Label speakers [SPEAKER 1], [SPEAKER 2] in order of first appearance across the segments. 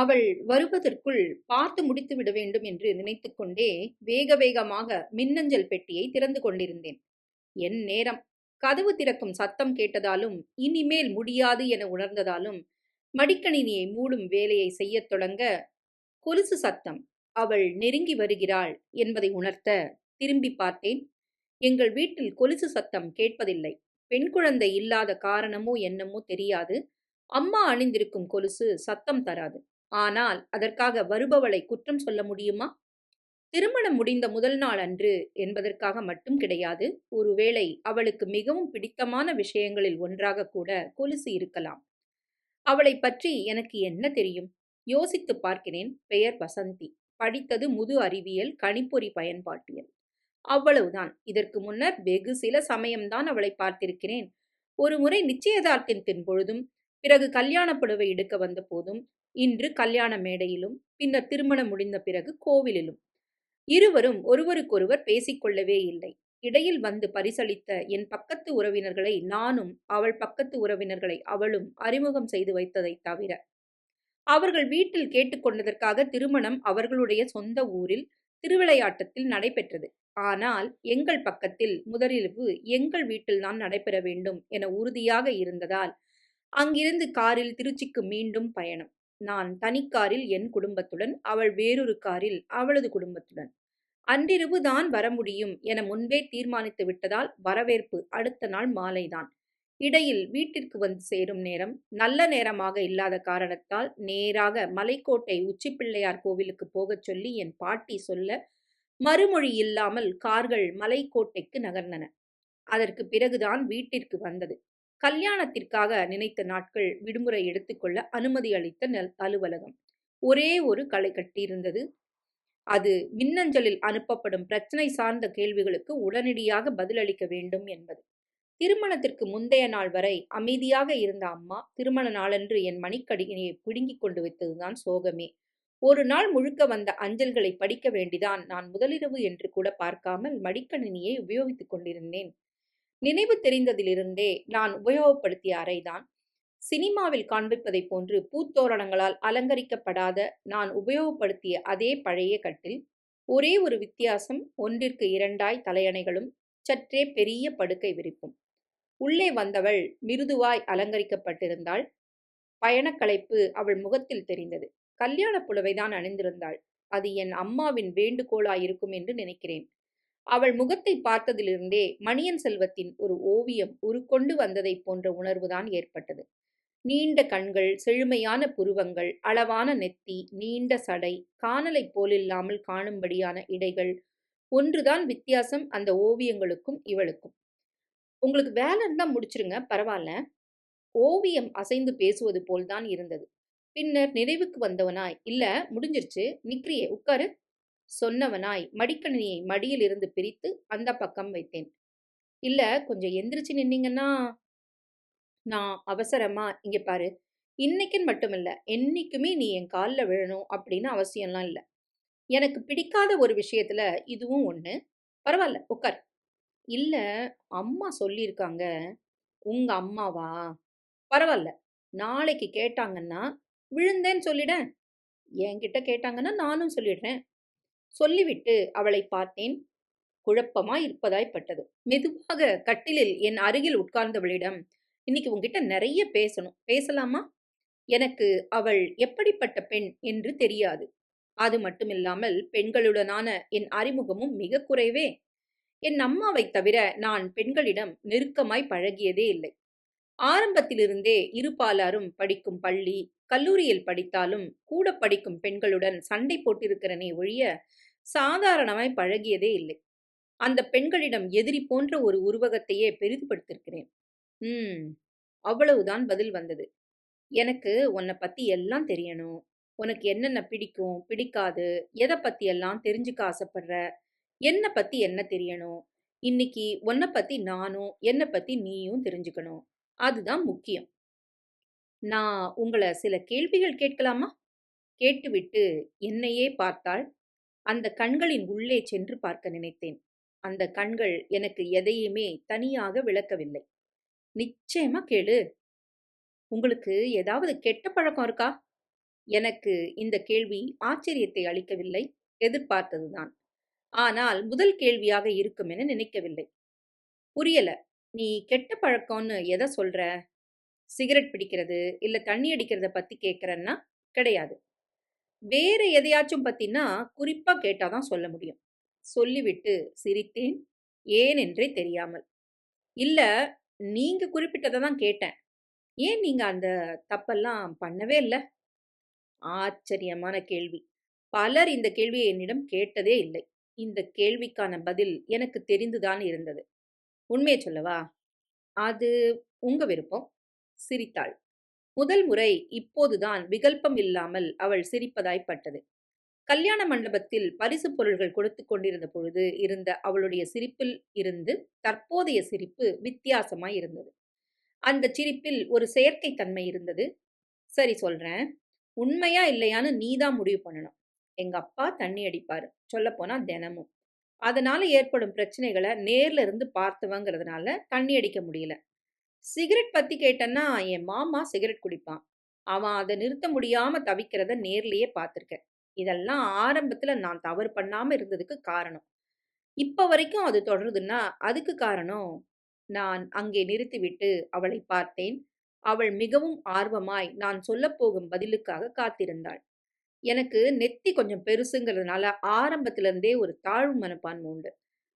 [SPEAKER 1] அவள் வருவதற்குள் பார்த்து முடித்து விட வேண்டும் என்று நினைத்துக்கொண்டே வேக வேகமாக மின்னஞ்சல் பெட்டியை திறந்து கொண்டிருந்தேன். என் நேரம். கதவு திறக்கும் சத்தம் கேட்டதாலும் இனிமேல் முடியாது என உணர்ந்ததாலும் மடிக்கணினியை மூடும் வேலையை செய்யத் தொடங்க கொலுசு சத்தம் அவள் நெருங்கி வருகிறாள் என்பதை உணர்த்த திரும்பி பார்த்தேன். எங்கள் வீட்டில் கொலுசு சத்தம் கேட்பதில்லை. பெண் குழந்தை இல்லாத காரணமோ என்னமோ தெரியாது. அம்மா அணிந்திருக்கும் கொலுசு சத்தம் தராது. ஆனால் அதற்காக வருபவளை குற்றம் சொல்ல முடியுமா? திருமணம் முடிந்த முதல் நாள் அன்று என்பதற்காக மட்டும் கிடையாது ஒருவேளை அவளுக்கு மிகவும் பிடித்தமான விஷயங்களில் ஒன்றாக கூட கொலுசு இருக்கலாம். அவளை பற்றி எனக்கு என்ன தெரியும்? யோசித்து பார்க்கிறேன் பெயர் வசந்தி. படித்தது முது அறிவியல் கணிப்பொறி பயன்பாட்டியல். அவ்வளவுதான். இதற்கு முன்னர் வெகு சில சமயம்தான் அவளை பார்த்திருக்கிறேன். ஒரு முறை நிச்சயதார்த்தத்தின் பொழுதும் பிறகு கல்யாண புடவை எடுக்க வந்த போதும் இன்று கல்யாண மேடையிலும் பின்னர் திருமணம் முடிந்த பிறகு கோவிலிலும். இருவரும் ஒருவருக்கொருவர் பேசிக்கொள்ளவே இல்லை. இடையில் வந்து பரிசளித்த என் பக்கத்து உறவினர்களை நானும் அவள் பக்கத்து உறவினர்களை அவளும் அறிமுகம் செய்து வைத்ததை தவிர அவர்கள் வீட்டில் கேட்டுக்கொண்டதற்காக திருமணம் அவர்களுடைய சொந்த ஊரில் திருவிளையாட்டத்தில் நடைபெற்றது. ஆனால் எங்கள் பக்கத்தில் முதலிரவு எங்கள் வீட்டில்தான் நடைபெற வேண்டும் என உறுதியாக இருந்ததால் அங்கிருந்து காரில் திருச்சிக்கு மீண்டும் பயணம். நான் தனிக்காரில் என் குடும்பத்துடன் அவள் வேறொரு காரில் அவளது குடும்பத்துடன். அன்றிரவு தான் வர முடியும் என முன்பே தீர்மானித்து விட்டதால் வரவேற்பு அடுத்த நாள் மாலைதான். இடையில் வீட்டிற்கு வந்து சேரும் நேரம் நல்ல நேரமாக இல்லாத காரணத்தால் நேராக மலைக்கோட்டை உச்சிப்பிள்ளையார் கோவிலுக்கு போகச் சொல்லி என் பாட்டி சொல்ல மறுமொழி இல்லாமல் கார்கள் மலைக்கோட்டைக்கு நகர்ந்தன. அதற்கு பிறகுதான் வீட்டிற்கு வந்தது. கல்யாணத்திற்காக நினைத்த நாட்கள் விடுமுறை எடுத்துக்கொள்ள அனுமதி அளித்த நல் அலுவலகம். ஒரே ஒரு களை கட்டியிருந்தது. அது மின்னஞ்சலில் அனுப்பப்படும் பிரச்சனை சார்ந்த கேள்விகளுக்கு உடனடியாக பதிலளிக்க வேண்டும் என்பது. திருமணத்திற்கு முந்தைய நாள் வரை அமைதியாக இருந்த அம்மா திருமண நாளன்று என் மணிக்கடியினை பிடுங்கிக் கொண்டு வைத்ததுதான் சோகமே. ஒரு நாள் முழுக்க வந்த அஞ்சல்களை படிக்க வேண்டிதான் நான் முதலிரவு என்று கூட பார்க்காமல் மடிக்கணினியை உபயோகித்துக் கொண்டிருந்தேன். நினைவு தெரிந்ததிலிருந்தே நான் உபயோகப்படுத்திய அறைதான். சினிமாவில் காண்பிப்பதைப் போன்று பூத்தோரணங்களால் அலங்கரிக்கப்படாத நான் உபயோகப்படுத்திய அதே பழைய கட்டில் ஒரே ஒரு வித்தியாசம் ஒன்றிற்கு இரண்டாய் தலையணைகளும் சற்றே பெரிய படுக்கை விரிப்பும். உள்ளே வந்தவள் மிருதுவாய் அலங்கரிக்கப்பட்டிருந்தாள். பயணக்கலைப்பு அவள் முகத்தில் தெரிந்தது. கல்யாண புலவைதான் அணிந்திருந்தாள். அது என் அம்மாவின் வேண்டுகோளாயிருக்கும் என்று நினைக்கிறேன். அவள் முகத்தை பார்த்ததிலிருந்தே மணியன் செல்வத்தின் ஒரு ஓவியம் உருக்கொண்டு வந்ததைப் போன்ற உணர்வுதான் ஏற்பட்டது. நீண்ட கண்கள் செழுமையான புருவங்கள் அளவான நெத்தி நீண்ட சடை காணலை போலில்லாமல் காணும்படியான இடைகள் ஒன்றுதான் வித்தியாசம் அந்த ஓவியங்களுக்கும் இவளுக்கும். உங்களுக்கு வேலை இருந்தால் முடிச்சிருங்க பரவாயில்ல. ஓவியம் அசைந்து பேசுவது போல்தான் இருந்தது. பின்னர் நினைவுக்கு வந்தவனாய் இல்ல முடிஞ்சிருச்சு நிக்கிறியே உட்காரு. சொன்னவனாய் மடிக்கணினியை மடியில் இருந்து பிரித்து அந்த பக்கம் வைத்தேன். இல்ல கொஞ்சம் எந்திரிச்சு நின்னீங்கன்னா நான் அவசரமா இங்க பாரு இன்னைக்குன்னு மட்டும் இல்ல என்னைக்குமே நீ என் காலில் விழணும் அப்படின்னு அவசியம்லாம் இல்லை. எனக்கு பிடிக்காத ஒரு விஷயத்துல இதுவும் ஒன்று பரவாயில்ல உட்கார் இல்லை அம்மா சொல்லியிருக்காங்க உங்க அம்மாவா? பரவாயில்ல நாளைக்கு கேட்டாங்கன்னா விழுந்தேன்னு சொல்லிட என்கிட்ட கேட்டாங்கன்னா நானும் சொல்லிடுறேன். சொல்லிவிட்டு அவளை பார்த்தேன். குழப்பமாய் இருப்பதாய் பட்டது. மெதுவாக கட்டிலில் என் அருகில் உட்கார்ந்தவளிடம் இன்னைக்கு உங்ககிட்ட நிறைய பேசணும். பேசலாமா? எனக்கு அவள் எப்படிப்பட்ட பெண் என்று தெரியாது. அது மட்டுமில்லாமல் பெண்களுடனான என் அறிமுகமும் மிக குறைவே. என் அம்மாவை தவிர நான் பெண்களிடம் நெருக்கமாய் பழகியதே இல்லை. ஆரம்பத்திலிருந்தே இருபாலாரும் படிக்கும் பள்ளி கல்லூரியில் படித்தாலும் கூட படிக்கும் பெண்களுடன் சண்டை போட்டிருக்கிறனே ஒழிய சாதாரணமாய் பழகியதே இல்லை. அந்த பெண்களிடம் எதிரி போன்ற ஒரு உருவகத்தையே பெரிதுபடுத்திருக்கிறேன். ம் அவ்வளவுதான் பதில் வந்தது. எனக்கு உன்னை பத்தி எல்லாம் தெரியணும். உனக்கு என்னென்ன பிடிக்கும் பிடிக்காது எதை பத்தி எல்லாம் தெரிஞ்சுக்க ஆசைப்படுற என்னை பத்தி என்ன தெரியணும் இன்னைக்கு உன்னை பத்தி நானும் என்னை பத்தி நீயும் தெரிஞ்சுக்கணும். அதுதான் முக்கியம். நான் உங்களை சில கேள்விகள் கேட்கலாமா? கேட்டுவிட்டு என்னையே பார்த்தால் அந்த கண்களின் உள்ளே சென்று பார்க்க நினைத்தேன். அந்த கண்கள் எனக்கு எதையுமே தனியாக விளக்கவில்லை. நிச்சயமா கேளு. உங்களுக்கு ஏதாவது கெட்ட பழக்கம் இருக்கா? எனக்கு இந்த கேள்வி ஆச்சரியத்தை அளிக்கவில்லை. எதிர்பார்த்ததுதான். ஆனால் முதல் கேள்வியாக இருக்கும் என நினைக்கவில்லை. புரியல. நீ கெட்ட பழக்கம்னு எதை சொல்ற? சிகரெட் பிடிக்கிறது இல்லை தண்ணி அடிக்கிறத பற்றி கேட்குறேன்னா கிடையாது. வேறு எதையாச்சும் பார்த்திங்கன்னா குறிப்பாக கேட்டால் தான் சொல்ல முடியும். சொல்லிவிட்டு சிரித்தேன் ஏன் என்றே தெரியாமல். இல்லை நீங்கள் குறிப்பிட்டதை தான் கேட்டேன். ஏன் நீங்கள் அந்த தப்பெல்லாம் பண்ணவே இல்லை? ஆச்சரியமான கேள்வி. பலர் இந்த கேள்வியை என்னிடம் கேட்டதே இல்லை. இந்த கேள்விக்கான பதில் எனக்கு தெரிந்துதான் இருந்தது. உண்மையை சொல்லவா? அது உங்க விருப்பம். சிரித்தாள். முதல் முறை இப்போதுதான் விகல்பம் இல்லாமல் அவள் சிரிப்பதாய்ப்பட்டது கல்யாண மண்டபத்தில் பரிசு பொருள்கள் கொடுத்து கொண்டிருந்த பொழுது இருந்த அவளுடைய சிரிப்பில் இருந்து தற்போதைய சிரிப்பு வித்தியாசமாய் இருந்தது. அந்த சிரிப்பில் ஒரு செயற்கை தன்மை இருந்தது. சரி சொல்றேன். உண்மையா இல்லையான்னு நீதான் முடிவு பண்ணணும். எங்க அப்பா தண்ணி அடிப்பாரு. சொல்லப்போனா தினமும். அதனால ஏற்படும் பிரச்சனைகளை நேர்ல இருந்து பார்த்தவங்கிறதுனால தண்ணி அடிக்க முடியல. சிகரெட் பத்தி கேட்டேன்னா என் மாமா சிகரெட் குடிப்பான். அவன் அதை நிறுத்த முடியாம தவிக்கிறத நேர்லயே பார்த்துருக்கேன். இதெல்லாம் ஆரம்பத்துல நான் தவறு பண்ணாம இருந்ததுக்கு காரணம். இப்ப வரைக்கும் அது தொடருதுன்னா அதுக்கு காரணம் நான் அங்கே நிறுத்திவிட்டு அவளை பார்த்தேன். அவள் மிகவும் ஆர்வமாய் நான் சொல்லப்போகும் பதிலுக்காக காத்திருந்தாள். எனக்கு நெத்தி கொஞ்சம் பெருசுங்கிறதுனால ஆரம்பத்திலிருந்தே ஒரு தாழ்வு மனப்பான்மை உண்டு.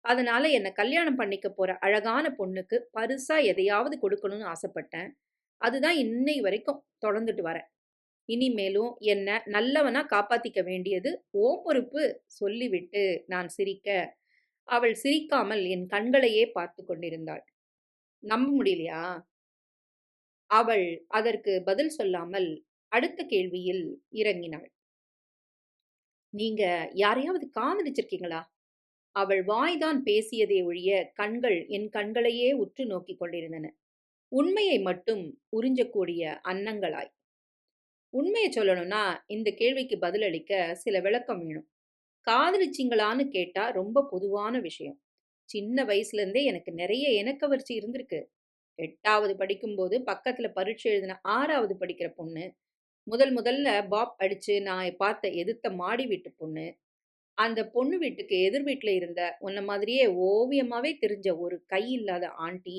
[SPEAKER 1] அதனால என்னை கல்யாணம் பண்ணிக்க போற அழகான பொண்ணுக்கு பரிசா எதையாவது கொடுக்கணும்னு ஆசைப்பட்டேன். அதுதான் இன்னை வரைக்கும் தொடர்ந்துட்டு வரேன். இனிமேலும் என்ன நல்லவனா காப்பாத்திக்க வேண்டியது ஓ பொறுப்பு. சொல்லிவிட்டு நான் சிரிக்க அவள் சிரிக்காமல் என் கண்களையே பார்த்து கொண்டிருந்தாள். நம்ப முடியலையா? அவள் அதற்கு பதில் சொல்லாமல் அடுத்த கேள்வியில் இறங்கினாள். நீங்க யாரையாவது காதலிச்சிருக்கீங்களா? அவள் வாய்தான் பேசியதே ஒழிய கண்கள் என் கண்களையே உற்று நோக்கிக் கொண்டிருந்தன. உண்மையை மட்டும் உறிஞ்சக்கூடிய அன்னங்களாய். உண்மையை சொல்லணும்னா இந்த கேள்விக்கு பதிலளிக்க சில விளக்கம் வேணும். காதலிச்சிங்களான்னு கேட்டா ரொம்ப பொதுவான விஷயம். சின்ன வயசுல இருந்தே எனக்கு நிறைய இனக்கவர்ச்சி இருந்திருக்கு. எட்டாவது படிக்கும்போது பக்கத்துல பரீட்சை எழுதின ஆறாவது படிக்கிற பொண்ணு முதல் முதல்ல பாப் அடிச்சு நான் பார்த்த எதிர்த்த மாடி வீட்டு பொண்ணு அந்த பொண்ணு வீட்டுக்கு எதிர் வீட்டில் இருந்த உன்ன மாதிரியே ஓவியமாகவே தெரிஞ்ச ஒரு கை இல்லாத ஆண்டி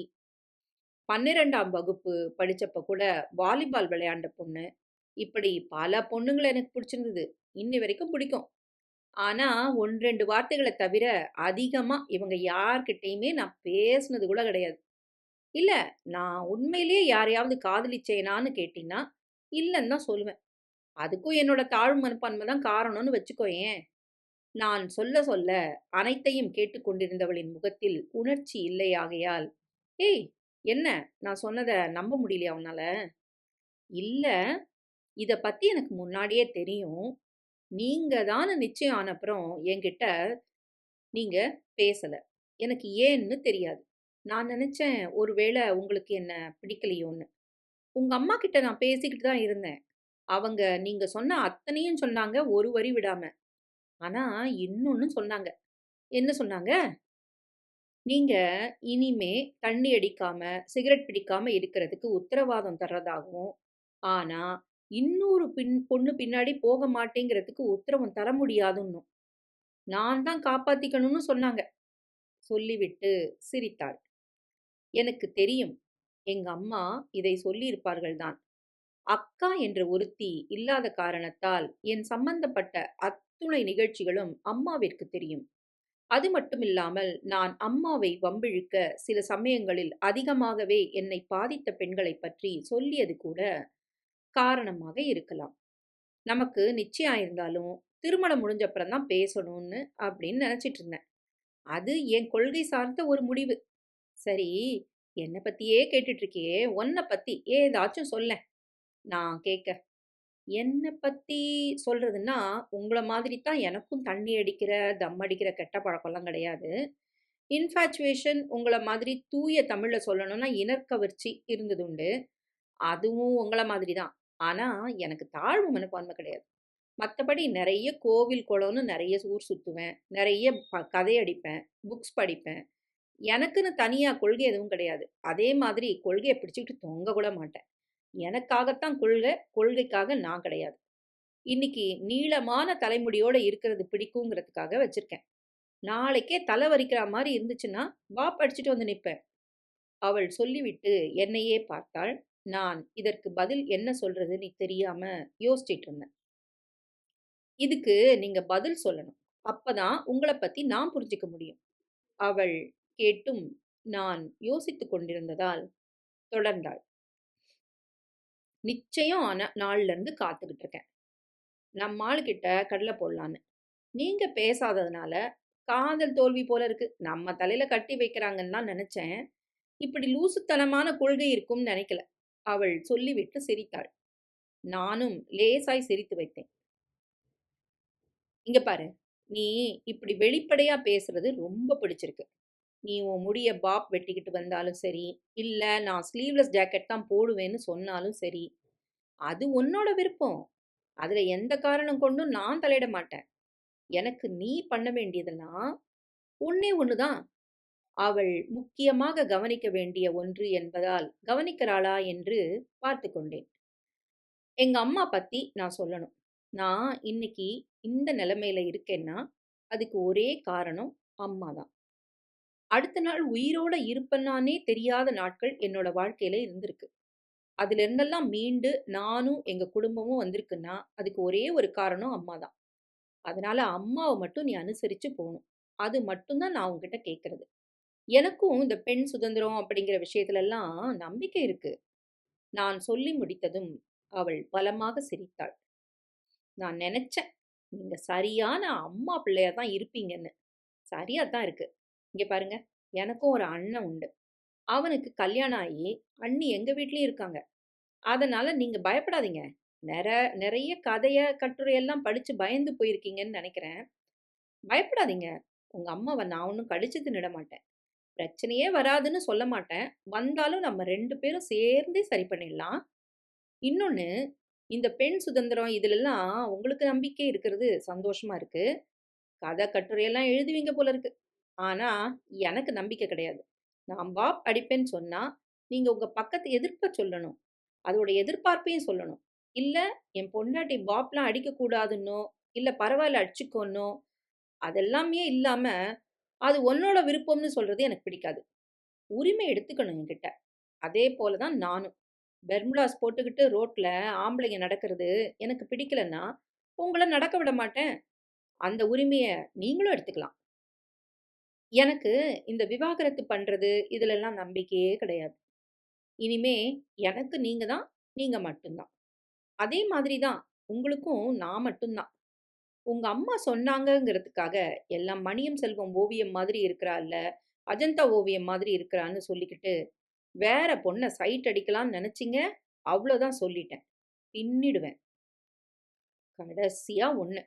[SPEAKER 1] பன்னிரெண்டாம் வகுப்பு படித்தப்ப கூட வாலிபால் விளையாண்ட பொண்ணு. இப்படி பல பொண்ணுங்களை எனக்கு பிடிச்சிருந்தது. இன்னி வரைக்கும் பிடிக்கும். ஆனால் ஒன்று ரெண்டு வார்த்தைகளை தவிர அதிகமாக இவங்க யார்கிட்டையுமே நான் பேசுனது கூட கிடையாது. இல்லை நான் உண்மையிலேயே யாரையாவது காதலிச்சேனான்னு கேட்டீங்கன்னா இல்லைன்னு தான் சொல்லுவேன். அதுக்கும் என்னோட தாழ்வு மனப்பான்மை தான் காரணம்னு வச்சுக்கோயேன். நான் சொல்ல சொல்ல அனைத்தையும் கேட்டுக்கொண்டிருந்தவளின் முகத்தில் உணர்ச்சி இல்லையாகையால் ஏய் என்ன? நான் சொன்னதை நம்ப முடியலையா உன்னால? இல்லை. இதை பற்றி எனக்கு முன்னாடியே தெரியும். நீங்கள் தானே நிச்சயம் ஆனப்புறம் என்கிட்ட நீங்கள் பேசலை. எனக்கு ஏன்னு தெரியாது. நான் நினச்சேன் ஒருவேளை உங்களுக்கு என்ன பிடிக்கலையோன்னு. உங்கள் அம்மா கிட்ட நான் பேசிக்கிட்டு தான் இருந்தேன். அவங்க நீங்கள் சொன்ன அத்தனையும் சொன்னாங்க ஒரு வரி விடாமல் ஆனா இன்னொன்னு சொன்னாங்க. என்ன சொன்னாங்க? நீங்க இனிமே தண்ணி அடிக்காம சிகரெட் பிடிக்காம இருக்கிறதுக்கு உத்தரவாதம் தர்றதாகவும் ஆனா இன்னொரு பின் பொண்ணு பின்னாடி போக மாட்டேங்கிறதுக்கு உத்தரவும் தர முடியாதுன்னும். நான் தான் காப்பாத்திக்கணும்னு சொன்னாங்க. சொல்லிவிட்டு சிரித்தாள். எனக்கு தெரியும். எங்க அம்மா இதை சொல்லியிருப்பார்கள் தான். அக்கா என்ற ஒருத்தி இல்லாத காரணத்தால் என் சம்பந்தப்பட்ட அத்துணை நிகழ்ச்சிகளும் அம்மாவிற்கு தெரியும். அது மட்டுமில்லாமல் நான் அம்மாவை வம்பிழுக்க சில சமயங்களில் அதிகமாகவே என்னை பாதித்த பெண்களை பற்றி சொல்லியது கூட காரணமாக இருக்கலாம். நமக்கு நிச்சயம் ஆயிருந்தாலும் திருமணம் முடிஞ்சப்புறம் தான் பேசணும்னு அப்படின்னு நினச்சிட்டு இருந்தேன். அது என் கொள்கை சார்ந்த ஒரு முடிவு. சரி என்னை பற்றியே கேட்டுட்ருக்கியே உன்னை பற்றி ஏதாச்சும் சொல்ல நான் கேட்க என்னை பத்தி சொல்றதுன்னா உங்களை மாதிரி தான் எனக்கும் தண்ணி அடிக்கிற தம் அடிக்கிற கெட்ட பழக்கம்லாம் கிடையாது. இன்ஃபேச்சுவேஷன் உங்களை மாதிரி தூய தமிழ்ல சொல்லணும்னா இனக்கவர்ச்சி இருந்தது உண்டு. அதுவும் உங்களை மாதிரி தான் ஆனா எனக்கு தாழ்வு மனப்பான்மை கிடையாது. மற்றபடி நிறைய கோவில் குளம்னு நிறைய ஊர் சுற்றுவேன் நிறைய ப கதை அடிப்பேன். புக்ஸ் படிப்பேன். எனக்குன்னு தனியாக கொள்கை எதுவும் கிடையாது. அதே மாதிரி கொள்கையை பிடிச்சிக்கிட்டு தொங்க கூட மாட்டேன். எனக்காகத்தான் கொள்கை கொள்கைக்காக நான் கிடையாது இன்னைக்கு நீளமான தலைமுடியோட இருக்கிறது பிடிக்குங்கிறதுக்காக வச்சிருக்கேன். நாளைக்கே தலை வரிக்கிறா மாதிரி இருந்துச்சுன்னா, வா படிச்சுட்டு வந்து நிற்பேன் அவள் சொல்லிவிட்டு என்னையே பார்த்தாள். நான் இதற்கு பதில் என்ன சொல்றதுன்னு தெரியாம யோசிச்சிட்டு இருந்தேன். "இதுக்கு நீங்க பதில் சொல்லணும். அப்பதான் உங்களை பத்தி நான் புரிஞ்சுக்க முடியும்." அவள் கேட்டும் நான் யோசித்துக் கொண்டிருந்ததால் தொடர்ந்தாள். "நிச்சயம் ஆன நாள்லேருந்து காத்துக்கிட்டு இருக்கேன். நம்ம ஆளுக்கிட்ட கடலை போடலான்னு. நீங்கள் பேசாததுனால காதல் தோல்வி போல இருக்கு. நம்ம தலையில கட்டி வைக்கிறாங்கன்னு தான் நினச்சேன் இப்படி லூசுத்தனமான கொள்கை இருக்கும்னு நினைக்கல அவள் சொல்லிவிட்டு சிரித்தாள். நானும் லேசாய் சிரித்து வைத்தேன். "இங்க பாரு, நீ இப்படி வெளிப்படையா பேசுறது ரொம்ப பிடிச்சிருக்கு. நீ உன் முடிய பாப் வெட்டிக்கிட்டு வந்தாலும் சரி, இல்லை நான் ஸ்லீவ்லெஸ் ஜாக்கெட் தான் போடுவேன்னு சொன்னாலும் சரி, அது உன்னோட விருப்பம். அதில் எந்த காரணம் கொண்டும் நான் தலையிட மாட்டேன். எனக்கு நீ பண்ண வேண்டியதெல்லாம் உன்னே ஒன்று தான்." அவள் முக்கியமாக கவனிக்க வேண்டிய ஒன்று என்பதால் கவனிக்கிறாளா என்று பார்த்து கொண்டேன். "எங்க அம்மா பத்தி நான் சொல்லணும். நான் இன்னைக்கு இந்த நிலைமையில இருக்கேன்னா, அதுக்கு ஒரே காரணம் அம்மா தான். அடுத்த நாள் உயிரோட இருப்பேன்னானே தெரியாத நாட்கள் என்னோட வாழ்க்கையில இருந்திருக்கு. அதிலிருந்தெல்லாம் மீண்டு நானும், எங்க குடும்பமும் வந்திருக்குன்னா, அதுக்கு ஒரே ஒரு காரணம் அம்மா தான். அதனால அம்மாவை மட்டும் நீ அனுசரிச்சு போகணும் அது மட்டும்தான் நான் உங்ககிட்ட கேட்கறது. எனக்கும் இந்த பெண் சுதந்திரம் அப்படிங்கிற விஷயத்துலலாம் நம்பிக்கை இருக்கு." நான் சொல்லி முடித்ததும் அவள் பலமாக சிரித்தாள். நான் நினைச்சேன் நீங்க சரியான அம்மா பிள்ளையா தான் இருப்பீங்கன்னு. சரியா தான் இருக்கு. இங்கே பாருங்க, எனக்கும் ஒரு அண்ணன் உண்டு. அவனுக்கு கல்யாணம் ஆகி அண்ணி எங்கள் வீட்லேயும் இருக்காங்க. அதனால் நீங்கள் பயப்படாதீங்க. நிற நிறைய கதையை கட்டுரையெல்லாம் படித்து பயந்து போயிருக்கீங்கன்னு நினைக்கிறேன் பயப்படாதீங்க. உங்கள் அம்மாவை நான் ஒன்றும் கடிச்சு தின்னுட மாட்டேன். பிரச்சனையே வராதுன்னு சொல்ல மாட்டேன். வந்தாலும் நம்ம ரெண்டு பேரும் சேர்ந்தே சரி பண்ணிடலாம். இன்னொன்று இந்த பெண் சுதந்திரம் இதிலெல்லாம் உங்களுக்கு நம்பிக்கை இருக்கிறது சந்தோஷமாக இருக்குது கதை, கட்டுரையெல்லாம் எழுதுவீங்க போல இருக்கு. ஆனா, எனக்கு நம்பிக்கை கிடையாது. நான் பாப் அடிப்பேன்னு சொன்னா, நீங்க உங்க பக்கத்து எதிர்ப்ப சொல்லணும். அதோட எதிர்பார்ப்பையும் சொல்லணும். இல்ல, என் பொண்டாட்டி பாப்லாம் அடிக்கக்கூடாதுன்னோ, இல்ல பரவால்ல அடிச்சுக்கோன்னோ, அதெல்லாமே இல்லாம, அது உன்னோட விருப்பம்னு சொல்றது எனக்கு பிடிக்காது. உரிமை எடுத்துக்கணும் என்கிட்ட. அதே போல தான் நானும். பெர்முடாஸ் போட்டுக்கிட்டு ரோட்ல ஆம்பளைங்க நடக்கிறது எனக்கு பிடிக்கலன்னா, உங்கள நடக்க விட மாட்டேன். அந்த உரிமைய நீங்களும் எடுத்துக்கலாம். எனக்கு இந்த விவாகரத்து பண்றது, இதுலலாம் நம்பிக்கையே கிடையாது. இனிமே எனக்கு நீங்க தான், நீங்க மட்டும்தான். அதே மாதிரி தான் உங்களுக்கும் நான் மட்டும் தான். உங்க அம்மா சொன்னாங்கங்கிறதுக்காக எல்லாம் மணியம் செல்வம் ஓவியம் மாதிரி இருக்கிறால்ல, அஜந்தா ஓவியம் மாதிரி இருக்கிறான்னு சொல்லிக்கிட்டு, வேற பொண்ண சைட் அடிக்கலான்னு நெனச்சீங்க, அவ்ளோதான் சொல்லிட்டேன். பின்னிடுவேன். கடைசியா ஒண்ணு.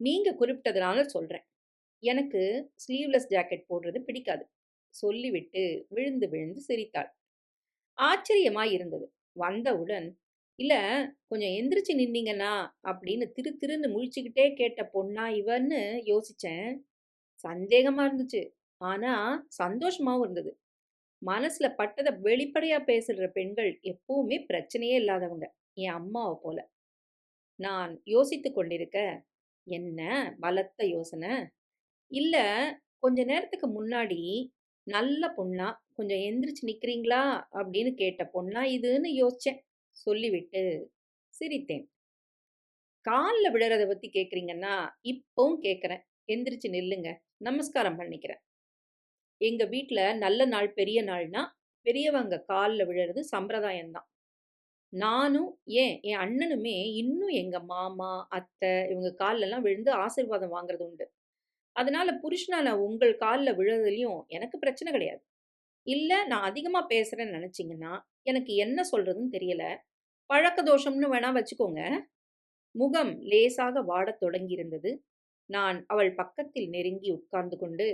[SPEAKER 1] நீங்க குறிப்பிட்டதுனால சொல்றேன். எனக்கு ஸ்லீவ்லெஸ் ஜாக்கெட் போடுறது பிடிக்காது." சொல்லிவிட்டு விழுந்து விழுந்து சிரித்தாள். ஆச்சரியமாய் இருந்தது. வந்தவுடன், "இல்ல கொஞ்சம் எந்திரிச்சு நின்னீங்கன்னா" அப்படின்னு திரு திருன்னு முழிச்சுக்கிட்டே கேட்ட பொண்ணா இவன்னு யோசிச்சேன். சந்தேகமா இருந்துச்சு. ஆனா சந்தோஷமாவும் இருந்தது. மனசுல பட்டதை வெளிப்படையா பேசுற பெண்கள் எப்பவுமே பிரச்சனையே இல்லாதவங்க. என் அம்மாவை போல. நான் யோசித்து கொண்டிருக்க, "என்ன பலத்த யோசனை. இல்லை கொஞ்ச நேரத்துக்கு முன்னாடி நல்ல பொண்ணா, கொஞ்சம் எந்திரிச்சு நிக்கிறீங்களா?" அப்படின்னு கேட்ட பொண்ணா இதுன்னு யோசிச்சேன். சொல்லிவிட்டு சிரித்தேன். காலில் விழறத பற்றி கேட்குறீங்கன்னா இப்போவும் கேட்குறேன் எந்திரிச்சு நில்லுங்க. நமஸ்காரம் பண்ணிக்கிறேன். எங்கள் வீட்டில் நல்ல நாள், பெரிய நாள்னா, பெரியவங்க காலில் விழுறது சம்பிரதாயம்தான் நானும் ஏன் என் அண்ணனுமே இன்னும் எங்கள் மாமா, அத்தை இவங்க கால்லலாம் விழுந்து ஆசீர்வாதம் வாங்குறது உண்டு. அதனால புருஷனான உங்கள் காலில் விழறதுலயும் எனக்கு பிரச்சனை கிடையாது. இல்லை நான் அதிகமாக பேசுகிறேன்னு நினச்சிங்கன்னா எனக்கு என்ன சொல்கிறதுன்னு தெரியல. பழக்க தோஷம்னு வேணா வச்சுக்கோங்க." முகம் லேசாக வாடத் தொடங்கியிருந்தது. நான் அவள் பக்கத்தில் நெருங்கி உட்கார்ந்து கொண்டு,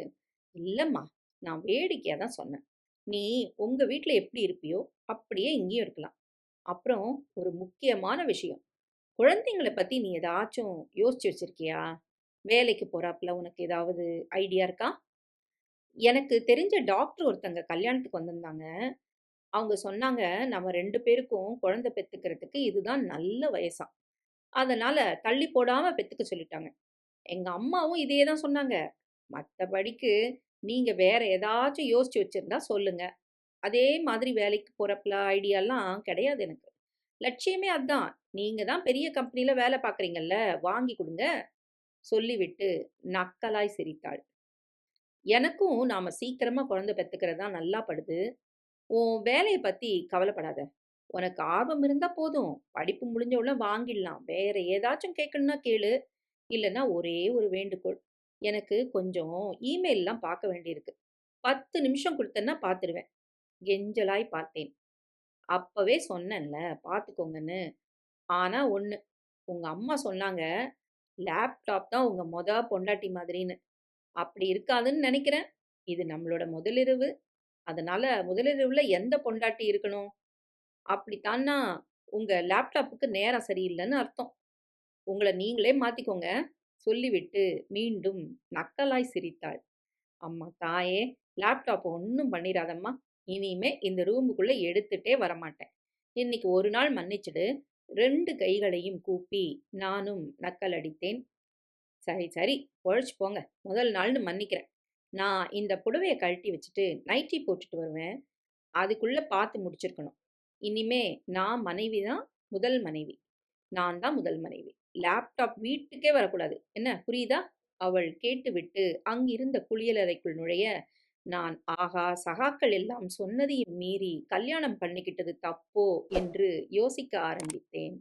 [SPEAKER 1] இல்லைம்மா நான் வேடிக்கையாக தான் சொன்னேன். நீ உங்கள் வீட்டில் எப்படி இருப்பியோ, அப்படியே இங்கேயும் இருக்கலாம். அப்புறம் ஒரு முக்கியமான விஷயம். குழந்தைங்கள பற்றி நீ ஏதாச்சும் யோசிச்சு வச்சிருக்கியா? வேலைக்கு போறாப்ல உனக்கு ஏதாவது ஐடியா இருக்கா?" எனக்கு தெரிஞ்ச டாக்டர் ஒருத்தங்க கல்யாணத்துக்கு வந்திருந்தாங்க. அவங்க சொன்னாங்க, "நம்ம ரெண்டு பேருக்கும் குழந்தை பெற்றுக்கிறதுக்கு இதுதான் நல்ல வயசா அதனால தள்ளி போடாம பெற்றுக்க சொல்லிட்டாங்க. எங்க அம்மாவும் இதே தான் சொன்னாங்க. மற்றபடிக்கு நீங்க வேற ஏதாச்சும் யோசிச்சு வச்சிருந்தா சொல்லுங்க. அதே மாதிரி வேலைக்கு போற ஐடியாலாம் கிடையாது எனக்கு. லட்சியமே அதுதான் நீங்க தான் பெரிய கம்பெனியில் வேலை பார்க்குறீங்கல்ல, வாங்கி கொடுங்க சொல்லிவிட்டு நக்கலாய் சிரித்தாள். எனக்கும் நாம சீக்கிரமா குழந்தை பெத்துக்கிறது தான் நல்லா படுது. உன் வேலையை பத்தி கவலைப்படாத. உனக்கு ஆர்வம் இருந்தா போதும். படிப்பு முடிஞ்ச உடனே வாங்கிடலாம். வேற ஏதாச்சும் கேட்கணும்னா கேளு. இல்லைன்னா ஒரே ஒரு வேண்டுகோள். எனக்கு கொஞ்சம் இமெயிலெலாம் பார்க்க வேண்டியிருக்கு. 10 நிமிஷம் கொடுத்தேன்னா பார்த்துருவேன். கெஞ்சலாய் பார்த்தேன். அப்பவே சொன்னேன்ல, பார்த்துக்கோங்கன்னு. ஆனா ஒன்று உங்க அம்மா சொன்னாங்க, லேப்டாப் தான் உங்கள் மொத பொண்டாட்டி மாதிரின்னு. அப்படி இருக்காதுன்னு நினைக்கிறேன் இது நம்மளோட முதலிரவு. அதனால முதலிரவுல எந்த பொண்டாட்டி இருக்கணும்? அப்படித்தான்னா, உங்கள் லேப்டாப்புக்கு நேரம் சரியில்லைன்னு அர்த்தம். உங்களை நீங்களே மாற்றிக்கோங்க சொல்லிவிட்டு மீண்டும் நக்கலாய் சிரித்தாள். அம்மா தாயே! லேப்டாப் ஒன்றும் பண்ணிடாதம்மா இனிமே இந்த ரூமுக்குள்ளே எடுத்துட்டே வரமாட்டேன். இன்னைக்கு ஒரு நாள் மன்னிச்சிடு. ரெண்டு கைகளையும் கூப்பி நானும் நக்கலடித்தேன். சரி, சரி. பொழைச்சு போங்க. முதல் நாள்னு மன்னிக்கிறேன். நான் இந்த புடவையை கழட்டி வச்சுட்டு நைட்டி போட்டுட்டு வருவேன். அதுக்குள்ளே பார்த்து முடிச்சிருக்கணும். இனிமே நான் மனைவி தான் முதல் மனைவி. நான் தான் முதல் மனைவி. லேப்டாப் வீட்டுக்கே வரக்கூடாது. என்ன புரியுதா? அவள் கேட்டுவிட்டு அங்கிருந்த குளியலறைக்குள் நுழைய, நான் ஆகா! சகாக்கள் எல்லாம் சொன்னதையும் மீறி கல்யாணம் பண்ணிக்கிட்டது தப்போ என்று யோசிக்க ஆரம்பித்தேன்.